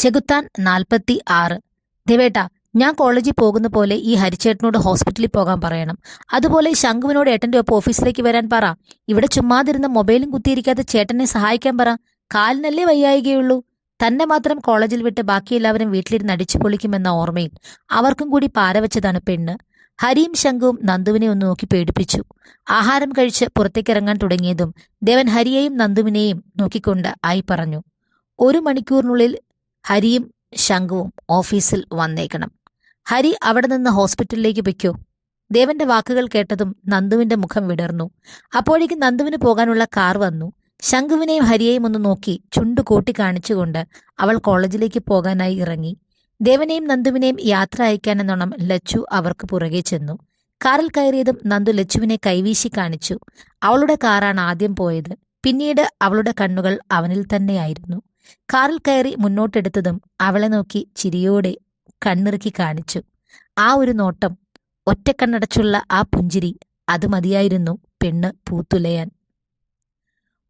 ചെകുത്താൻ നാൽപ്പത്തി ആറ് ദേവേട്ട ഞാൻ കോളേജിൽ പോകുന്ന പോലെ ഈ ഹരിച്ചേട്ടനോട് ഹോസ്പിറ്റലിൽ പോകാൻ പറയണം. അതുപോലെ ശംഖുവിനോട് ഏട്ടന്റെ ഒപ്പം ഓഫീസിലേക്ക് വരാൻ പറ. ഇവിടെ ചുമ്മാതിരുന്ന മൊബൈലും കുത്തിയിരിക്കാത്ത ചേട്ടനെ സഹായിക്കാൻ പറ. കാലിനല്ലേ വയ്യായികയുള്ളൂ. തന്നെ മാത്രം കോളേജിൽ വിട്ട് ബാക്കി എല്ലാവരും വീട്ടിലിരുന്ന് അടിച്ചു പൊളിക്കുമെന്ന ഓർമ്മയിൽ അവർക്കും കൂടി പാരവച്ചതാണ് പെണ്ണ്. ഹരിയും ശംഖുവും നന്ദുവിനെ ഒന്ന് നോക്കി പേടിപ്പിച്ചു. ആഹാരം കഴിച്ച് പുറത്തേക്കിറങ്ങാൻ തുടങ്ങിയതും ദേവൻ ഹരിയെയും നന്ദുവിനെയും നോക്കിക്കൊണ്ട് ആയി പറഞ്ഞു. ഒരു മണിക്കൂറിനുള്ളിൽ ഹരിയും ശംഖുവും ഓഫീസിൽ വന്നേക്കണം. ഹരി അവിടെ നിന്ന് ഹോസ്പിറ്റലിലേക്ക് പൊയ്ക്കോ. ദേവന്റെ വാക്കുകൾ കേട്ടതും നന്ദുവിന്റെ മുഖം വിടർന്നു. അപ്പോഴേക്കും നന്ദുവിന് പോകാനുള്ള കാർ വന്നു. ശംഖുവിനെയും ഹരിയെയും ഒന്ന് നോക്കി ചുണ്ടു കൂട്ടി കാണിച്ചുകൊണ്ട് അവൾ കോളേജിലേക്ക് പോകാനായി ഇറങ്ങി. ദേവനെയും നന്ദുവിനെയും യാത്ര അയക്കാനെന്നോണം ലച്ചു അവർക്ക് പുറകെ ചെന്നു. കാറിൽ കയറിയതും നന്ദു ലച്ചുവിനെ കൈവീശി കാണിച്ചു. അവളുടെ കാറാണ് ആദ്യം പോയത്. പിന്നീട് അവളുടെ കണ്ണുകൾ അവനിൽ തന്നെയായിരുന്നു. കാറിൽ കയറി മുന്നോട്ടെടുത്തതും അവളെ നോക്കി ചിരിയോടെ കണ്ണിറുക്കി കാണിച്ചു. ആ ഒരു നോട്ടം ഒറ്റക്കണ്ണടച്ചുള്ള ആ പുഞ്ചിരി അത് മതിയായിരുന്നു പെണ്ണ് പൂത്തുലയാൻ.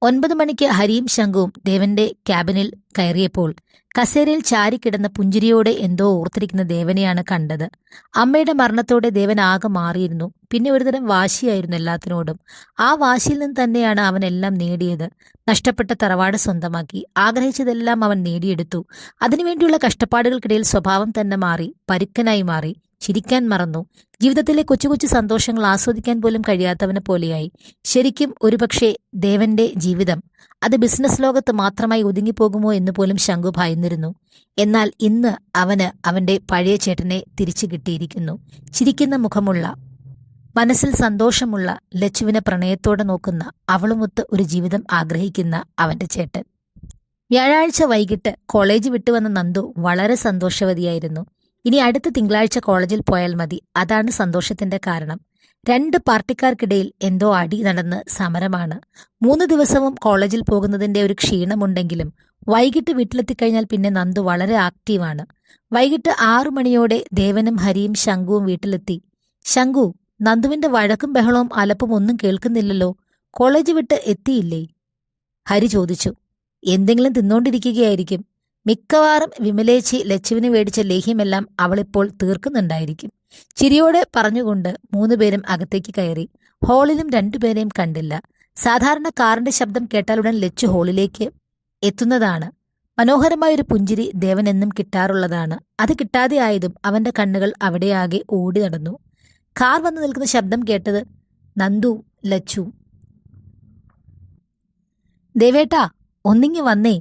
ഒൻപത് മണിക്ക് ഹരിയും ശംഖുവും ദേവന്റെ ക്യാബിനിൽ കയറിയപ്പോൾ കസേരയിൽ ചാരിക്കിടന്ന പുഞ്ചിരിയോടെ എന്തോ ഓർത്തിരിക്കുന്ന ദേവനെയാണ് കണ്ടത്. അമ്മയുടെ മരണത്തോടെ ദേവൻ ആകെ മാറിയിരുന്നു. പിന്നെ ഒരുതരം വാശിയായിരുന്നു എല്ലാത്തിനോടും. ആ വാശിയിൽ നിന്ന് തന്നെയാണ് അവൻ എല്ലാം നേടിയത്. നഷ്ടപ്പെട്ട തറവാട് സ്വന്തമാക്കി. ആഗ്രഹിച്ചതെല്ലാം അവൻ നേടിയെടുത്തു. അതിനുവേണ്ടിയുള്ള കഷ്ടപ്പാടുകൾക്കിടയിൽ സ്വഭാവം തന്നെ മാറി പരുക്കനായി മാറി. ചിരിക്കാൻ മറന്നു. ജീവിതത്തിലെ കൊച്ചു കൊച്ചു സന്തോഷങ്ങൾ ആസ്വദിക്കാൻ പോലും കഴിയാത്തവനെ പോലെയായി. ശരിക്കും ഒരുപക്ഷെ ദേവന്റെ ജീവിതം. അത് ബിസിനസ് ലോകത്ത് മാത്രമായി ഒതുങ്ങിപ്പോകുമോ എന്ന് പോലും ശങ്കു ഭയന്നിരുന്നു. എന്നാൽ ഇന്ന് അവന് അവന്റെ പഴയ ചേട്ടനെ തിരിച്ചു കിട്ടിയിരിക്കുന്നു. ചിരിക്കുന്ന മുഖമുള്ള മനസ്സിൽ സന്തോഷമുള്ള ലച്ചുവിനെ പ്രണയത്തോടെ നോക്കുന്ന അവളുമൊത്ത് ഒരു ജീവിതം ആഗ്രഹിക്കുന്ന അവന്റെ ചേട്ടൻ. വ്യാഴാഴ്ച വൈകിട്ട് കോളേജ് വിട്ടുവന്ന നന്ദു വളരെ സന്തോഷവതിയായിരുന്നു. ഇനി അടുത്ത തിങ്കളാഴ്ച കോളേജിൽ പോയാൽ മതി. അതാണ് സന്തോഷത്തിന്റെ കാരണം. രണ്ട് പാർട്ടിക്കാർക്കിടയിൽ എന്തോ അടി നടന്ന് സമരമാണ്. മൂന്ന് ദിവസവും കോളേജിൽ പോകുന്നതിന്റെ ഒരു ക്ഷീണമുണ്ടെങ്കിലും വൈകിട്ട് വീട്ടിലെത്തിക്കഴിഞ്ഞാൽ പിന്നെ നന്ദു വളരെ ആക്റ്റീവാണ്. വൈകിട്ട് ആറു മണിയോടെ ദേവനും ഹരിയും ശംഖുവും വീട്ടിലെത്തി. ശംഖു നന്ദുവിന്റെ വഴക്കും ബഹളവും അലപ്പും ഒന്നും കേൾക്കുന്നില്ലല്ലോ. കോളേജ് വിട്ട് എത്തിയില്ലേ? ഹരി ചോദിച്ചു. എന്തെങ്കിലും തിന്നോണ്ടിരിക്കുകയായിരിക്കും. മിക്കവാറും വിമലേച്ചി ലച്ചുവിന് മേടിച്ച ലേഹ്യമെല്ലാം അവളിപ്പോൾ തീർക്കുന്നുണ്ടായിരിക്കും. ചിരിയോടെ പറഞ്ഞുകൊണ്ട് മൂന്നുപേരും അകത്തേക്ക് കയറി. ഹാളിലും രണ്ടുപേരെയും കണ്ടില്ല. സാധാരണ കാറിന്റെ ശബ്ദം കേട്ടാലുടൻ ലച്ചു ഹാളിലേക്ക് എത്തുന്നതാണ്. മനോഹരമായ ഒരു പുഞ്ചിരി ദേവൻ എന്നും കിട്ടാറുള്ളതാണ്. അത് കിട്ടാതെ ആയതും അവന്റെ കണ്ണുകൾ അവിടെയാകെ ഓടി നടന്നു. കാർ വന്നു നിൽക്കുന്ന ശബ്ദം കേട്ടത് നന്ദു ലച്ചു. ദേവേട്ടാ ഒന്നിങ്ങി വന്നേ.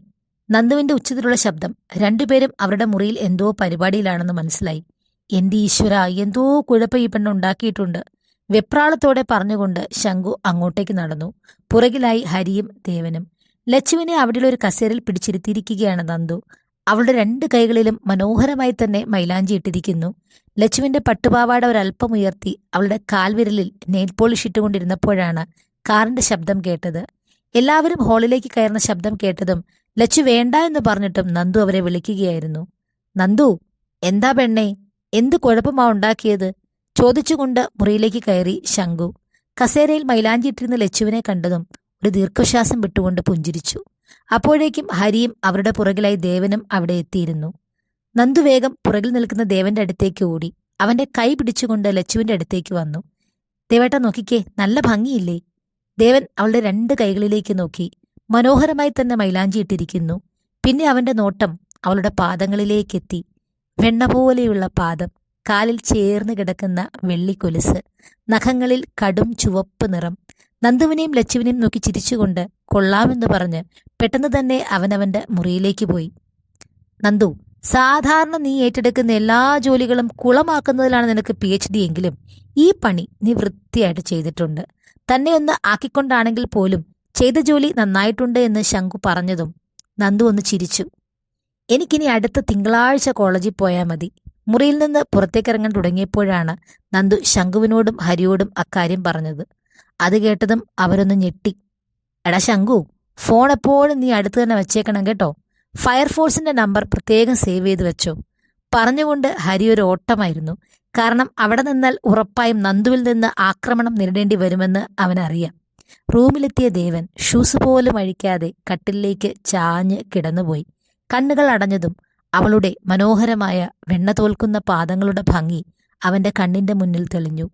നന്ദുവിന്റെ ഉച്ചത്തിലുള്ള ശബ്ദം രണ്ടുപേരും അവരുടെ മുറിയിൽ എന്തോ പരിപാടിയിലാണെന്ന് മനസ്സിലായി. എന്റെ ഈശ്വര എന്തോ കുഴപ്പം ഈ പെണ്ണ് ഉണ്ടാക്കിയിട്ടുണ്ട്. വെപ്രാളത്തോടെ പറഞ്ഞുകൊണ്ട് ശംഖു അങ്ങോട്ടേക്ക് നടന്നു. പുറകിലായി ഹരിയും ദേവനും. ലച്ചുവിനെ അവിടെയുള്ള ഒരു കസേരയിൽ പിടിച്ചിരുത്തിയിരിക്കുകയാണ് നന്ദു. അവളുടെ രണ്ട് കൈകളിലും മനോഹരമായി തന്നെ മൈലാഞ്ചി ഇട്ടിരിക്കുന്നു. ലച്ചുവിന്റെ പട്ടുപാവാട ഒരല്പം ഉയർത്തി അവളുടെ കാൽവിരലിൽ നെയിൽ പോളിഷ് ഇട്ടുകൊണ്ടിരുന്നപ്പോഴാണ് കാറിന്റെ ശബ്ദം കേട്ടത്. എല്ലാവരും ഹാളിലേക്ക് കയറുന്ന ശബ്ദം കേട്ടതും ലച്ചു വേണ്ട എന്ന് പറഞ്ഞിട്ടും നന്ദു അവരെ വിളിക്കുകയായിരുന്നു. നന്ദു എന്താ പെണ്ണേ? എന്ത് കുഴപ്പമാ ഉണ്ടാക്കിയത്? ചോദിച്ചുകൊണ്ട് മുറിയിലേക്ക് കയറി ശങ്കു കസേരയിൽ മൈലാഞ്ചിട്ടിരുന്ന ലച്ചുവിനെ കണ്ടതും ഒരു ദീർഘശ്വാസം വിട്ടുകൊണ്ട് പുഞ്ചിരിച്ചു. അപ്പോഴേക്കും ഹരിയും അവരുടെ പുറകിലായി ദേവനും അവിടെ എത്തിയിരുന്നു. നന്ദു വേഗം പുറകിൽ നിൽക്കുന്ന ദേവന്റെ അടുത്തേക്ക് ഓടി. അവന്റെ കൈ പിടിച്ചുകൊണ്ട് ലച്ചുവിന്റെ അടുത്തേക്ക് വന്നു. ദേവേട്ട നോക്കിക്കേ നല്ല ഭംഗിയില്ലേ? ദേവൻ അവളുടെ രണ്ട് കൈകളിലേക്ക് നോക്കി. മനോഹരമായി തന്നെ മൈലാഞ്ചിയിട്ടിരിക്കുന്നു പിന്നെ അവന്റെ നോട്ടം അവളുടെ പാദങ്ങളിലേക്കെത്തി. വെണ്ണ പോലെയുള്ള പാദം കാലിൽ ചേർന്ന് കിടക്കുന്ന വെള്ളിക്കൊലുസ് നഖങ്ങളിൽ കടും ചുവപ്പ് നിറം. നന്ദുവിനെയും ലച്ചുവിനെയും നോക്കി ചിരിച്ചുകൊണ്ട് കൊള്ളാമെന്ന് പറഞ്ഞ് പെട്ടെന്ന് തന്നെ അവനവന്റെ മുറിയിലേക്ക് പോയി. നന്ദു സാധാരണ നീ ഏറ്റെടുക്കുന്ന എല്ലാ ജോലികളും കുളമാക്കുന്നതിലാണ് നിനക്ക് പി എച്ച് ഡി എങ്കിലും ഈ പണി നീ വൃത്തിയായിട്ട് ചെയ്തിട്ടുണ്ട്. തന്നെ ഒന്ന് ആക്കിക്കൊണ്ടാണെങ്കിൽ പോലും ചെയ്ത ജോലി നന്നായിട്ടുണ്ട് എന്ന് ശങ്കു പറഞ്ഞതും നന്ദു ഒന്ന് ചിരിച്ചു. എനിക്കിനി അടുത്ത തിങ്കളാഴ്ച കോളേജിൽ പോയാൽ മതി. മുറിയിൽ നിന്ന് പുറത്തേക്കിറങ്ങാൻ തുടങ്ങിയപ്പോഴാണ് നന്ദു ശങ്കുവിനോടും ഹരിയോടും അക്കാര്യം പറഞ്ഞത്. അത് കേട്ടതും അവരൊന്ന് ഞെട്ടി. എടാ ശങ്കു ഫോൺ എപ്പോഴും നീ അടുത്ത് തന്നെ വെച്ചേക്കണം കേട്ടോ. ഫയർഫോഴ്സിന്റെ നമ്പർ പ്രത്യേകം സേവ് ചെയ്ത് വെച്ചോ. പറഞ്ഞുകൊണ്ട് ഹരി ഒരു ഓട്ടമായിരുന്നു. കാരണം അവിടെ നിന്നാൽ ഉറപ്പായും നന്ദുവിൽ നിന്ന് ആക്രമണം നേരിടേണ്ടി വരുമെന്ന് അവനറിയാം. റൂമിലെത്തിയ ദേവൻ ഷൂസ് പോലും അഴിക്കാതെ കട്ടിലേക്ക് ചാഞ്ഞ് കിടന്നുപോയി. കണ്ണുകൾ അടഞ്ഞതും അവളുടെ മനോഹരമായ വെണ്ണ തോൽക്കുന്ന പാദങ്ങളുടെ ഭംഗി അവന്റെ കണ്ണിന്റെ മുന്നിൽ തെളിഞ്ഞു.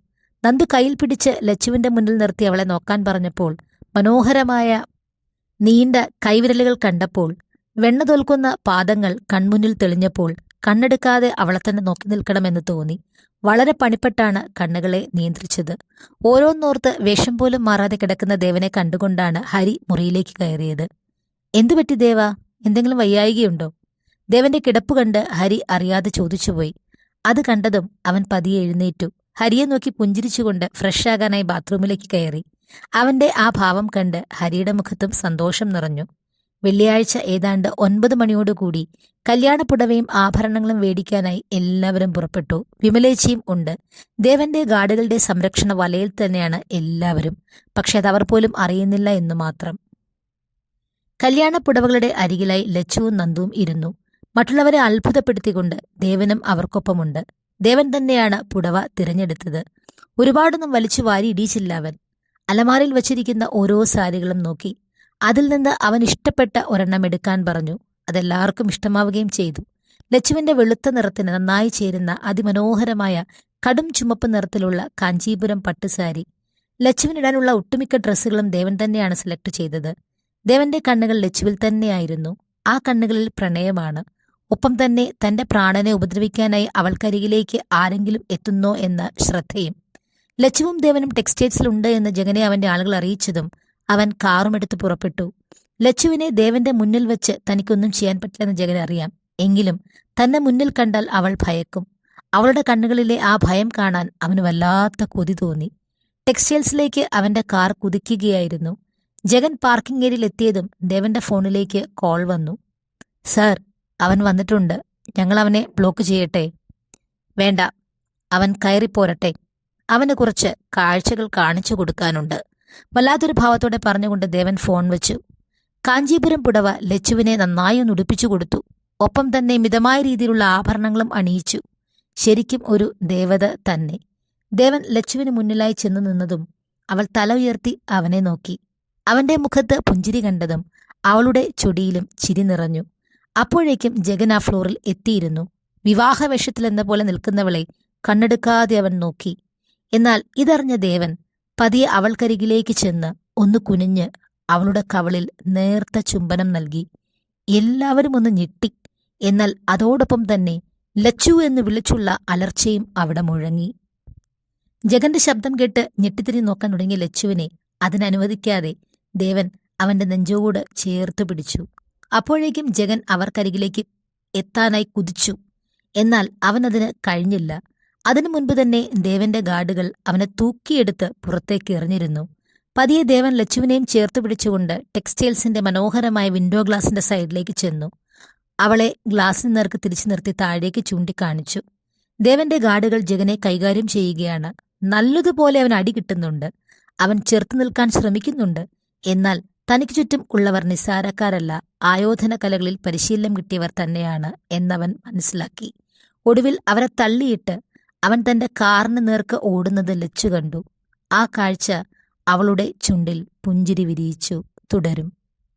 നന്ദു കയ്യിൽ പിടിച്ച് ലച്ചുവിന്റെ മുന്നിൽ നിർത്തി അവളെ നോക്കാൻ പറഞ്ഞപ്പോൾ മനോഹരമായ നീണ്ട കൈവിരലുകൾ കണ്ടപ്പോൾ വെണ്ണ തോൽക്കുന്ന പാദങ്ങൾ കൺമുന്നിൽ തെളിഞ്ഞപ്പോൾ കണ്ണെടുക്കാതെ അവളെ തന്നെ നോക്കി നിൽക്കണമെന്ന് തോന്നി. വളരെ പണിപ്പെട്ടാണ് കണ്ണുകളെ നിയന്ത്രിച്ചത്. ഓരോന്നോർത്ത് വേഷം പോലും മാറാതെ കിടക്കുന്ന ദേവനെ കണ്ടുകൊണ്ടാണ് ഹരി മുറിയിലേക്ക് കയറിയത്. എന്തുപറ്റി ദേവ? എന്തെങ്കിലും വയ്യായികയുണ്ടോ? ദേവന്റെ കിടപ്പ് കണ്ട് ഹരി അറിയാതെ ചോദിച്ചുപോയി. അത് കണ്ടതും അവൻ പതിയെ എഴുന്നേറ്റു. ഹരിയെ നോക്കി പുഞ്ചിരിച്ചുകൊണ്ട് ഫ്രഷാകാനായി ബാത്റൂമിലേക്ക് കയറി. അവന്റെ ആ ഭാവം കണ്ട് ഹരിയുടെ മുഖത്തും സന്തോഷം നിറഞ്ഞു. വെള്ളിയാഴ്ച ഏതാണ്ട് ഒൻപത് മണിയോടുകൂടി കല്യാണപ്പുടവയും ആഭരണങ്ങളും വേടിക്കാനായി എല്ലാവരും പുറപ്പെട്ടു. വിമലേച്ചിയും ഉണ്ട്. ദേവന്റെ ഗാർഡുകളുടെ സംരക്ഷണ വലയിൽ തന്നെയാണ് എല്ലാവരും. പക്ഷെ അവർ പോലും അറിയുന്നില്ല എന്ന് മാത്രം. കല്യാണപ്പുടവകളുടെ അരികിലായി ലച്ചുവും നന്ദുവും ഇരുന്നു. മറ്റുള്ളവരെ അത്ഭുതപ്പെടുത്തിക്കൊണ്ട് ദേവനും അവർക്കൊപ്പമുണ്ട്. ദേവൻ തന്നെയാണ് പുടവ തിരഞ്ഞെടുത്തത്. ഒരുപാടൊന്നും വലിച്ചു വാരി ഇടിയിച്ചില്ല അവൻ. അലമാരയിൽ വച്ചിരിക്കുന്ന ഓരോ സാരികളും നോക്കി അതിൽ നിന്ന് അവൻ ഇഷ്ടപ്പെട്ട ഒരെണ്ണം എടുക്കാൻ പറഞ്ഞു. അതെല്ലാവർക്കും ഇഷ്ടമാവുകയും ചെയ്തു. ലച്ചുവിന്റെ വെളുത്ത നിറത്തിന് നന്നായി ചേരുന്ന അതിമനോഹരമായ കടും ചുമപ്പ് നിറത്തിലുള്ള കാഞ്ചീപുരം പട്ടുസാരി ലച്ചുവിനിടാനുള്ള ഒട്ടുമിക്ക ഡ്രസ്സുകളും ദേവൻ തന്നെയാണ് സെലക്ട് ചെയ്തത്. ദേവന്റെ കണ്ണുകൾ ലച്ചുവിൽ തന്നെയായിരുന്നു. ആ കണ്ണുകളിൽ പ്രണയമാണ്. ഒപ്പം തന്നെ തന്റെ പ്രാണനെ ഉപദ്രവിക്കാനായി അവൾക്കരികിലേക്ക് ആരെങ്കിലും എത്തുന്നോ എന്ന ശ്രദ്ധയും. ലച്ചുവും ദേവനും ടെക്സ്റ്റൈൽസിലുണ്ട് എന്ന് ജഗനെ അവന്റെ ആളുകൾ അറിയിച്ചതും അവൻ കാറുമെടുത്ത് പുറപ്പെട്ടു. ലച്ചുവിനെ ദേവന്റെ മുന്നിൽ വെച്ച് തനിക്കൊന്നും ചെയ്യാൻ പറ്റില്ലെന്ന് ജഗൻ അറിയാം. എങ്കിലും തന്നെ മുന്നിൽ കണ്ടാൽ അവൾ ഭയക്കും. അവളുടെ കണ്ണുകളിലെ ആ ഭയം കാണാൻ അവന് വല്ലാത്ത കൊതി തോന്നി. ടെക്സ്റ്റൈൽസിലേക്ക് അവന്റെ കാർ കുതിക്കുകയായിരുന്നു. ജഗൻ പാർക്കിംഗ് ഏരിയയിൽ എത്തിയതും ദേവന്റെ ഫോണിലേക്ക് കോൾ വന്നു. സർ അവൻ വന്നിട്ടുണ്ട്. ഞങ്ങൾ അവനെ ബ്ലോക്ക് ചെയ്യട്ടെ? വേണ്ട. അവൻ കയറിപ്പോരട്ടെ. അവന് കുറച്ച് കാഴ്ചകൾ കാണിച്ചു കൊടുക്കാനുണ്ട്. വല്ലാത്തൊരു ഭാവത്തോടെ പറഞ്ഞുകൊണ്ട് ദേവൻ ഫോൺ വെച്ചു. കാഞ്ചീപുരം പുടവ ലച്ചുവിനെ നന്നായി ഉടുപ്പിച്ചു കൊടുത്തു. ഒപ്പം തന്നെ മിതമായ രീതിയിലുള്ള ആഭരണങ്ങളും അണിയിച്ചു. ശരിക്കും ഒരു ദേവത തന്നെ. ദേവൻ ലച്ചുവിന് മുന്നിലായി ചെന്നു നിന്നതും അവൾ തല ഉയർത്തി അവനെ നോക്കി. അവന്റെ മുഖത്ത് പുഞ്ചിരി കണ്ടതും അവളുടെ ചൊടിയിലും ചിരി നിറഞ്ഞു. അപ്പോഴേക്കും ജഗൻ ആ ഫ്ലോറിൽ എത്തിയിരുന്നു. വിവാഹവേഷത്തിലെന്ന പോലെ നിൽക്കുന്നവളെ കണ്ണെടുക്കാതെ അവൻ നോക്കി. എന്നാൽ ഇതറിഞ്ഞ ദേവൻ പതിയെ അവൾക്കരികിലേക്ക് ചെന്ന് ഒന്ന് കുനിഞ്ഞ് അവളുടെ കവളിൽ നേർത്ത ചുംബനം നൽകി എല്ലാവരും ഒന്ന് ഞെട്ടി. എന്നാൽ അതോടൊപ്പം തന്നെ ലച്ചു എന്ന് വിളിച്ചുള്ള അലർച്ചയും അവിടെ മുഴങ്ങി. ജഗന്റെ ശബ്ദം കേട്ട് ഞെട്ടിത്തിരി നോക്കാൻ തുടങ്ങിയ ലച്ചുവിനെ അതിനനുവദിക്കാതെ ദേവൻ അവന്റെ നെഞ്ചോട് ചേർത്തു പിടിച്ചു. അപ്പോഴേക്കും ജഗൻ അവർക്കരികിലേക്ക് എത്താനായി കുതിച്ചു. എന്നാൽ അവനതിന് കഴിഞ്ഞില്ല. അതിനു മുൻപ് തന്നെ ദേവന്റെ ഗാർഡുകൾ അവനെ തൂക്കിയെടുത്ത് പുറത്തേക്ക് എറിഞ്ഞിരുന്നു. പതിയെ ദേവൻ ലച്ചുവിനെയും ചേർത്ത് പിടിച്ചുകൊണ്ട് ടെക്സ്റ്റൈൽസിന്റെ മനോഹരമായ വിൻഡോ ഗ്ലാസിന്റെ സൈഡിലേക്ക് ചെന്നു. അവളെ ഗ്ലാസിന് നേർക്ക് തിരിച്ചു നിർത്തി താഴേക്ക് ചൂണ്ടിക്കാണിച്ചു. ദേവന്റെ ഗാർഡുകൾ ജഗനെ കൈകാര്യം ചെയ്യുകയാണ്. നല്ലതുപോലെ അവൻ അടി കിട്ടുന്നുണ്ട്. അവൻ ചെറുത്തു നിൽക്കാൻ ശ്രമിക്കുന്നുണ്ട്. എന്നാൽ തനിക്ക് ചുറ്റും ഉള്ളവർ നിസ്സാരക്കാരല്ല. ആയോധന കലകളിൽ പരിശീലനം കിട്ടിയവർ തന്നെയാണ് എന്നവൻ മനസ്സിലാക്കി. ഒടുവിൽ അവരെ തള്ളിയിട്ട് അവൻ തന്റെ കാറിന് നേർക്ക് ഓടുന്നത് ലച്ചു കണ്ടു. ആ കാഴ്ച അവളുടെ ചുണ്ടിൽ പുഞ്ചിരി വിരിയിച്ചു തുടരും.